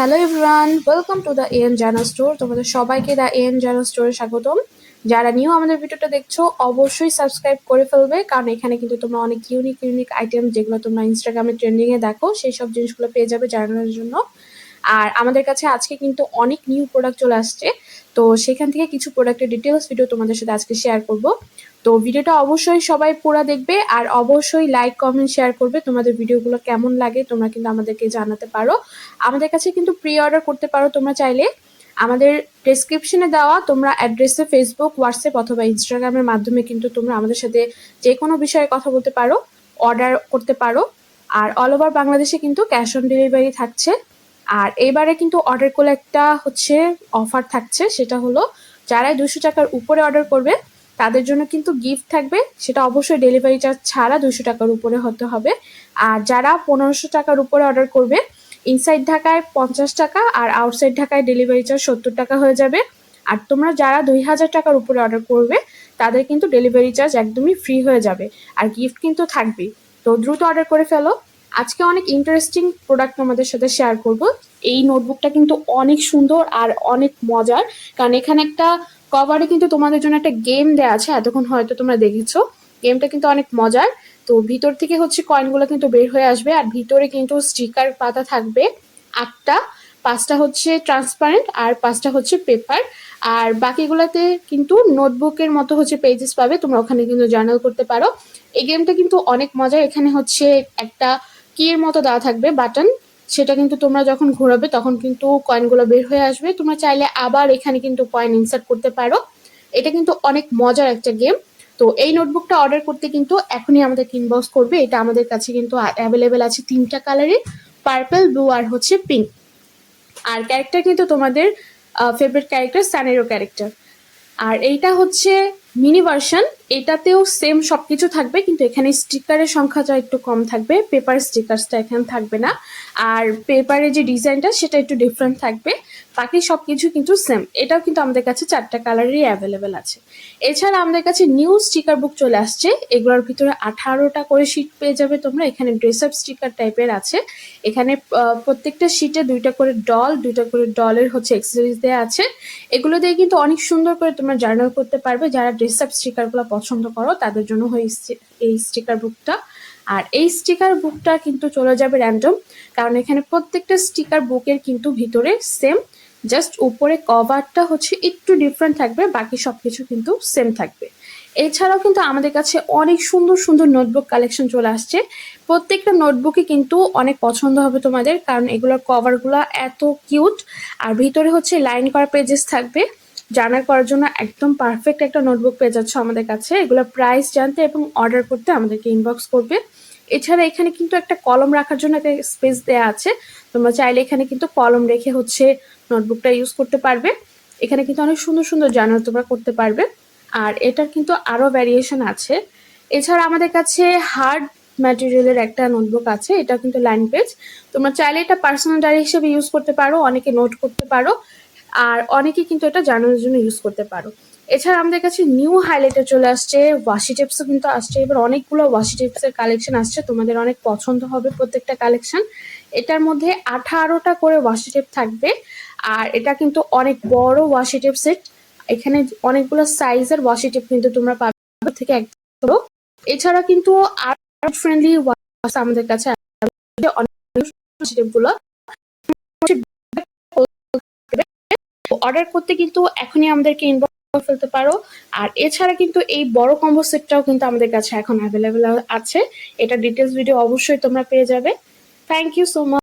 Hello everyone welcome to the Anjana store তোমাদের সবাইকে the N জানা স্টোরে স্বাগতম। যারা নিউ আমাদের ভিডিওটা দেখছ, অবশ্যই সাবস্ক্রাইব করে ফেলবে, কারণ এখানে কিন্তু তোমরা অনেক ইউনিক ইউনিক আইটেম যেগুলো তোমরা ইনস্টাগ্রামে ট্রেন্ডিংয়ে দেখো, সেই সব জিনিসগুলো পেয়ে যাবে জানানোর জন্য। আর আমাদের কাছে আজকে কিন্তু অনেক নিউ প্রোডাক্ট চলে আসছে। তো সেখান থেকে কিছু প্রোডাক্টের ডিটেলস ভিডিও তোমাদের সাথে আজকে শেয়ার করব। তো ভিডিওটা অবশ্যই সবাই পুরা দেখবে আর অবশ্যই লাইক কমেন্ট শেয়ার করবে তোমাদের ভিডিওগুলো কেমন লাগে তোমরা কিন্তু আমাদেরকে জানাতে পারো। আমাদের কাছে কিন্তু প্রি অর্ডার করতে পারো তোমরা চাইলে। আমাদের ডেসক্রিপশনে দেওয়া তোমরা অ্যাড্রেসে ফেসবুক হোয়াটসঅ্যাপ অথবা ইনস্টাগ্রামের মাধ্যমে কিন্তু তোমরা আমাদের সাথে যে কোনো বিষয়ে কথা বলতে পারো অর্ডার করতে পারো। আর অল ওভার বাংলাদেশে কিন্তু ক্যাশ অন ডেলিভারি থাকছে। আর এবারে কিন্তু অর্ডার করলে একটা হচ্ছে অফার থাকছে, সেটা হলো যারাই দুশো টাকার উপরে অর্ডার করবে, তাদের জন্য কিন্তু গিফট থাকবে, সেটা অবশ্যই ডেলিভারি চার্জ ছাড়া দুশো টাকার উপরে হতে হবে। আর যারা পনেরোশো টাকার উপরে অর্ডার করবে ইনসাইড ঢাকায় পঞ্চাশ টাকা আর আউটসাইড ঢাকায় ডেলিভারি চার্জ সত্তর টাকা হয়ে যাবে। আর তোমরা যারা দুই হাজার টাকার উপরে অর্ডার করবে, তাদের কিন্তু ডেলিভারি চার্জ একদমই ফ্রি হয়ে যাবে। আর গিফট কিন্তু থাকবেই। তো দ্রুত অর্ডার করে ফেলো। আজকে অনেক ইন্টারেস্টিং প্রোডাক্ট আমাদের সাথে শেয়ার করব। এই নোটবুকটা কিন্তু অনেক সুন্দর আর অনেক মজার। কারণ এখানে একটা কভারে কিন্তু তোমাদের জন্য একটা গেম দেওয়া আছে, এতক্ষণ হয়তো তোমরা দেখেছ। গেমটা কিন্তু অনেক মজার। তো ভিতর থেকে হচ্ছে কয়েনগুলো কিন্তু বের হয়ে আসবে আর ভিতরে কিন্তু স্টিকার পাতা থাকবে আটটা। পাঁচটা হচ্ছে ট্রান্সপারেন্ট আর পাঁচটা হচ্ছে পেপার আর বাকিগুলোতে কিন্তু নোটবুকের মতো হচ্ছে পেজেস পাবে, তোমরা ওখানে কিন্তু জার্নাল করতে পারো। এই গেমটা কিন্তু অনেক মজার। এখানে হচ্ছে একটা কি এর মতো দেওয়া থাকবে বাটন, সেটা কিন্তু তোমরা যখন ঘোরাবে তখন কিন্তু কয়েনগুলো বের হয়ে আসবে। তোমরা চাইলে আবার এখানে কিন্তু কয়েন ইনসার্ট করতে পারো। এটা কিন্তু অনেক মজার একটা গেম। তো এই নোটবুকটা অর্ডার করতে কিন্তু এখনই আমাদের ইনবক্স করবে। এটা আমাদের কাছে কিন্তু অ্যাভেলেবেল আছে তিনটা কালারের পার্পল ব্লু আর হচ্ছে পিঙ্ক আর ক্যারেক্টার কিন্তু তোমাদের ফেভারিট ক্যারেক্টার সানেরো ক্যারেক্টার আর এইটা হচ্ছে মিনি ভার্সন এটাতেও সেম সব কিছু থাকবে, কিন্তু এখানে স্টিকারের সংখ্যাটা একটু কম থাকবে পেপার স্টিকার্সটা এখানে থাকবে না। আর পেপারের যে ডিজাইনটা সেটা একটু ডিফারেন্ট থাকবে। বাকি সব কিছু কিন্তু সেম এটাও কিন্তু আমাদের কাছে চারটা কালারেরই অ্যাভেলেবেল আছে। এছাড়া আমাদের কাছে নিউ স্টিকার বুক চলে আসছে। এগুলোর ভিতরে আঠারোটা করে শিট পেয়ে যাবে তোমরা। এখানে ড্রেস আপ স্টিকার টাইপের আছে। এখানে প্রত্যেকটা শিটে দুইটা করে ডল দুইটা করে ডলের হচ্ছে এক্সেসরিজ দেওয়া আছে। এগুলো দিয়ে কিন্তু অনেক সুন্দর করে তোমরা জার্নাল করতে পারবে। যারা আপ স্টিকারগুলো পছন্দ করো, তাদের জন্য হয় এই স্টিকার বুকটা। আর এই স্টিকার বুকটা কিন্তু চলে যাবে র্যান্ডম কারণ এখানে প্রত্যেকটা স্টিকার বুকের কিন্তু ভিতরে সেম জাস্ট উপরে কভারটা হচ্ছে একটু ডিফারেন্ট থাকবে, বাকি সব কিছু কিন্তু সেম থাকবে। এছাড়াও কিন্তু আমাদের কাছে অনেক সুন্দর সুন্দর নোটবুক কালেকশন চলে আসছে। প্রত্যেকটা নোটবুকই কিন্তু অনেক পছন্দ হবে তোমাদের, কারণ এগুলোর কভারগুলো এত কিউট আর ভিতরে হচ্ছে লাইন করা পেজেস থাকবে। জানার করার জন্য একদম পারফেক্ট একটা নোটবুক পেয়ে যাচ্ছ আমাদের কাছে। এগুলো প্রাইস জানতে এবং অর্ডার করতে আমাদেরকে ইনবক্স করবে। এছাড়া এখানে কিন্তু একটা কলম রাখার জন্য একটা স্পেস দেওয়া আছে। তোমরা চাইলে এখানে কিন্তু কলম রেখে হচ্ছে নোটবুকটা ইউজ করতে পারবে। এখানে কিন্তু অনেক সুন্দর সুন্দর জানার তোমরা করতে পারবে। আর এটার কিন্তু আরও ভ্যারিয়েশন আছে। এছাড়া আমাদের কাছে হার্ড ম্যাটেরিয়ালের একটা নোটবুক আছে। এটা কিন্তু লাইন পেজ তোমরা চাইলে এটা পার্সোনাল ডায়েরি হিসেবে ইউজ করতে পারো, অনেকে নোট করতে পারো। আর অনেকে কিন্তু এটা জানানোর জন্য ইউজ করতে পারো। এছাড়া আমাদের কাছে নিউ হাইলাইটার চলে আসছে ওয়াশি টেপসও কিন্তু আসছে। এবার অনেকগুলো ওয়াশি টেপসের কালেকশন আসছে, তোমাদের অনেক পছন্দ হবে প্রত্যেকটা কালেকশন এটার মধ্যে আঠারোটা করে ওয়াশি টেপ থাকবে, আর এটা কিন্তু অনেক বড় ওয়াশি টেপ সেট এখানে অনেকগুলো সাইজের ওয়াশি টেপ কিন্তু তোমরা পাবে থেকে একদম এছাড়া কিন্তু আর ফ্রেন্ডলি আমাদের কাছে অনেক ওয়াশি টেপগুলো অর্ডার করতে কিন্তু এখনই আমাদেরকে ইনবক্স ফেলতে পারো। আর এছাড়া কিন্তু এই বড় কম্বো সেটটাও কিন্তু আমাদের কাছে এখন অ্যাভেলেবেল আছে। এটা ডিটেলস ভিডিও অবশ্যই তোমরা পেয়ে যাবে। Thank you so much